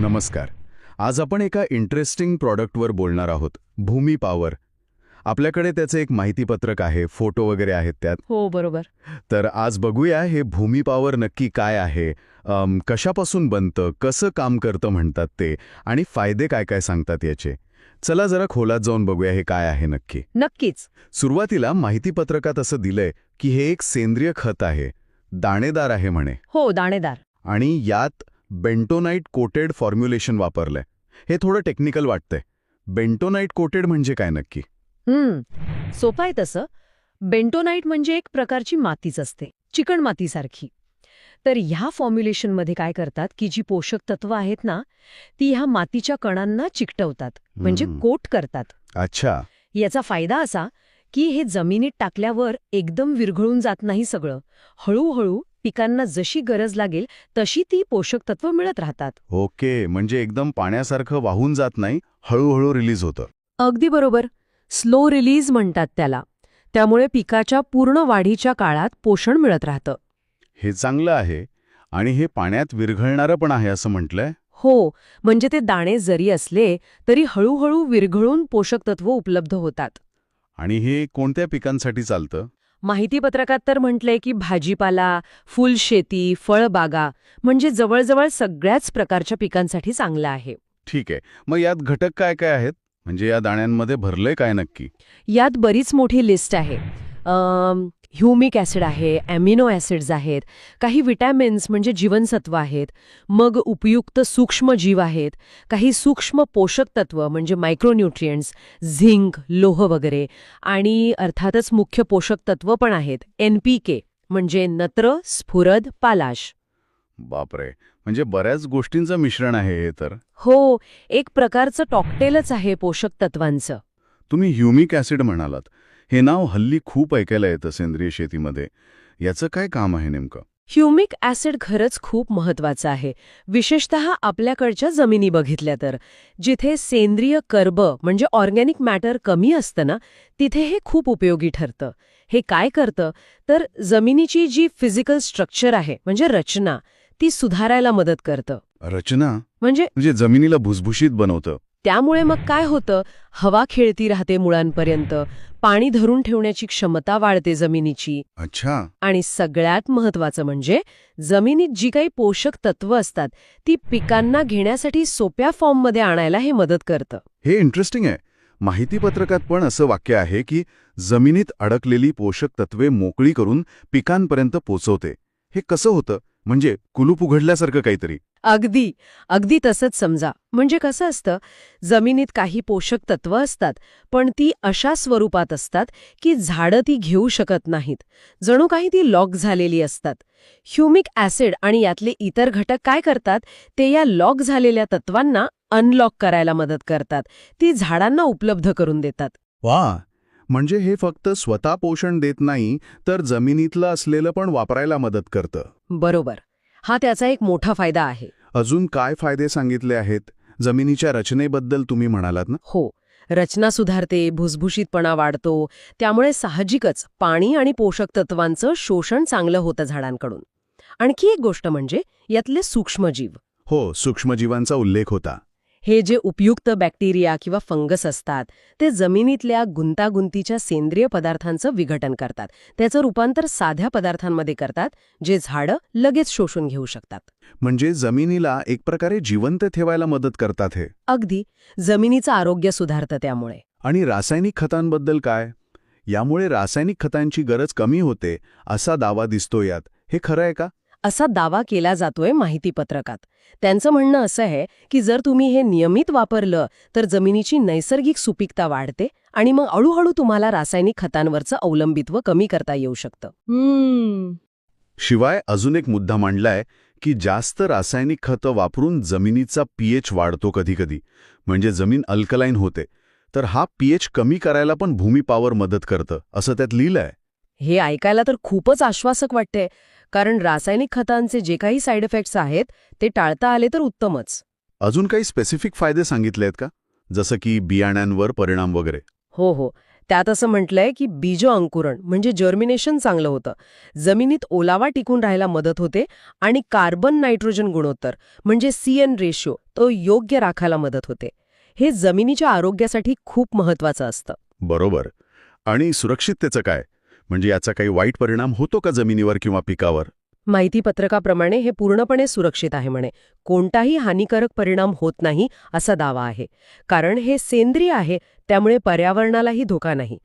नमस्कार. आज आपण एका इंटरेस्टिंग प्रॉडक्टवर बोलणार आहोत भूमी पॉवर. आपल्याकडे त्याचं एक माहितीपत्रक आहे फोटो वगैरे आहेत त्यात. हो बरोबर. तर आज बघूया हे भूमी पॉवर नक्की काय आहे अम, कशापासून बनतं कसं काम करतं म्हणतात ते आणि फायदे काय काय सांगतात याचे. चला जरा खोलात जाऊन बघूया हे काय आहे नक्की. नक्कीच. सुरुवातीला माहितीपत्रकात असं दिलंय की हे एक सेंद्रिय खत आहे दाणेदार आहे म्हणे. हो दाणेदार. आणि यात बेंटोनाइट कोटेड फॉर्म्युलेशन वापरलंय. हे थोडं टेक्निकल वाटतंय. बेंटोनाइट कोटेड म्हणजे काय नक्की? हम्म सोपं आहे तसं. बेंटोनाइट म्हणजे एक प्रकारची मातीच असते चिकण मातीसारखी. तर ह्या फॉर्म्युलेशनमध्ये काय करतात की जी पोषक तत्व आहेत ना ती ह्या मातीच्या कणांना चिकटवतात म्हणजे. कोट करतात. अच्छा. याचा फायदा असा की हे जमिनीत टाकल्यावर एकदम विरघळून जात नाही सगळं. हळूहळू पिकांना जशी गरज लागेल तशी ती पोषक तत्व मिळत राहतात. ओके म्हणजे एकदम पाण्यासारखं वाहून जात नाही हळूहळू रिलीज होतं. अगदी बरोबर. स्लो रिलीज म्हणतात त्याला. त्यामुळे पिकाच्या पूर्ण वाढीच्या काळात पोषण मिळत राहतं. हे चांगलं आहे. आणि हे पाण्यात विरघळणारं पण आहे असं म्हटलंय? हो म्हणजे ते दाणे जरी असले तरी हळूहळू विरघळून पोषक तत्व उपलब्ध होतात. आणि हे कोणत्या पिकांसाठी चालतं? माहितीपत्रकात तर म्हटलंय की भाजीपाला फुलशेती फळबागा म्हणजे जवळजवळ सगळ्याच प्रकारच्या पिकांसाठी चांगलं आहे. ठीक आहे. मग यात घटक काय काय आहेत? म्हणजे या दाण्यांमध्ये भरलंय काय नक्की? यात बरीच मोठी लिस्ट आहे. ह्युमिक ॲसिड आहे ॲमिनो ॲसिड्स आहेत काही विटॅमिन्स म्हणजे जीवनसत्व आहेत मग उपयुक्त सूक्ष्म जीव आहेत काही सूक्ष्म पोषक तत्व म्हणजे मायक्रोन्यूट्रियंट्स झिंक लोह वगैरे आणि अर्थातच मुख्य पोषक तत्व पण आहेत एन पी के म्हणजे नत्र स्फुरद पालाश. बापरे म्हणजे बऱ्याच गोष्टींचं मिश्रण आहे हे तर. हो एक प्रकारचं टॉकटेलच आहे पोषक तत्वांचं. तुम्ही ह्युमिक ॲसिड म्हणालात. हे नाव हल्ली खूप ऐकायला येतं सेंद्रिय शेतीमध्ये. याचं काय काम आहे नेमकं? ह्युमिक ॲसिड खरंच खूप महत्वाचं आहे. विशेषत आपल्याकडच्या जमिनी बघितल्या तर. जिथे सेंद्रिय कर्ब म्हणजे ऑर्गॅनिक मॅटर कमी असतं ना तिथे हे खूप उपयोगी ठरतं. हे काय करतं? तर जमिनीची जी फिजिकल स्ट्रक्चर आहे म्हणजे रचना ती सुधारायला मदत करतं. रचना? म्हणजे म्हणजे जमिनीला भुसभुशीत बनवतं. त्यामुळे मग काय होतं? हवा खेळती राहते मुळांपर्यंत. पाणी धरून ठेवण्याची क्षमता वाढते जमिनीची. अच्छा. आणि सगळ्यात महत्वाचं म्हणजे जमिनीत जी काही पोषक तत्व असतात ती पिकांना घेण्यासाठी सोप्या फॉर्ममध्ये आणायला हे मदत करतं. हे इंटरेस्टिंग आहे. माहितीपत्रकात पण असं वाक्य आहे की जमिनीत अडकलेली पोषक तत्वे मोकळी करून पिकांपर्यंत पोचवते. हे कसं होतं? म्हणजे कुलूप उघडल्यासारखं काहीतरी. अगदी अगदी तसंच समजा. म्हणजे कसं असतं जमिनीत काही पोषक तत्व असतात पण ती अशा स्वरूपात असतात की झाडं ती घेऊ शकत नाहीत. जणू काही ती लॉक झालेली असतात. ह्युमिक ॲसिड आणि यातले इतर घटक काय करतात ते या लॉक झालेल्या तत्वांना अनलॉक करायला मदत करतात. ती झाडांना उपलब्ध करून देतात. वा! म्हणजे हे फक्त स्वतः पोषण देत नाही तर जमिनीतलं असलेलं पण वापरायला मदत करतं. बरोबर. हा त्याचा एक मोठा फायदा आहे. अजून काय फायदे सांगितले आहेत? जमिनीच्या रचनेबद्दल तुम्ही म्हणालात ना? हो. रचना सुधारते भुसभुशीतपणा वाढतो त्यामुळे साहजिकच पाणी आणि पोषक तत्वांचं शोषण चांगलं होतं झाडांकडून. आणखी एक गोष्ट म्हणजे यातले सूक्ष्मजीव. हो सूक्ष्मजीवांचा उल्लेख होता. हे जे उपयुक्त बॅक्टेरिया किंवा फंगस असतात ते जमिनीतल्या गुंतागुंतीच्या सेंद्रिय पदार्थांचं विघटन करतात. त्याचं रूपांतर साध्या पदार्थांमध्ये करतात जे झाडं लगेच शोषून घेऊ शकतात. म्हणजे जमिनीला एक प्रकारे जिवंत ठेवायला मदत करतात हे. अगदी. जमिनीचं आरोग्य सुधारतं त्यामुळे. आणि रासायनिक खतांबद्दल काय? यामुळे रासायनिक खतांची गरज कमी होते असा दावा दिसतो यात. हे खरं आहे का? असा दावा केला जातोय माहितीपत्रकात. त्यांचं म्हणणं असं आहे की जर तुम्ही हे नियमित वापरलं तर जमिनीची नैसर्गिक सुपीकता वाढते आणि मग हळूहळू तुम्हाला रासायनिक खतांवरचं अवलंबित्व कमी करता येऊ शकतं. शिवाय अजून एक मुद्दा मांडलाय की जास्त रासायनिक खतं वापरून जमिनीचा पीएच वाढतो कधीकधी. म्हणजे जमीन अल्कलाईन होते. तर हा पीएच कमी करायला पण भूमी पॉवर मदत करतं असं त्यात लिहिलंय. हे ऐकायला तर खूपच आश्वासक वाटते कारण रासायनिक खतांचे जे काही साईड इफेक्ट्स आहेत ते टाळता आले तर उत्तमच. अजून काही स्पेसिफिक फायदे सांगितले आहेत का? जसं की बियाण्यांवर परिणाम वगैरे. हो हो. त्यात असं म्हटलंय की बीज अंकुरण म्हणजे जर्मिनेशन चांगलं होतं. जमिनीत ओलावा टिकून राहायला मदत होते आणि कार्बन नायट्रोजन गुणोत्तर म्हणजे सीएन रेशो तो योग्य राखायला मदत होते. हे जमिनीच्या आरोग्यासाठी खूप महत्वाचं असतं. बरोबर. आणि सुरक्षिततेचं काय? म्हणजे याचा काही वाईट परिणाम होतो का जमिनीवर किंवा पिकावर? माहिती पत्रकाप्रमाणे हे पूर्णपणे सुरक्षित आहे म्हणे. कोणताही हानिकारक परिणाम होत नाही असा दावा आहे. कारण हे सेंद्रिय आहे त्यामुळे पर्यावरणालाही धोका नाही.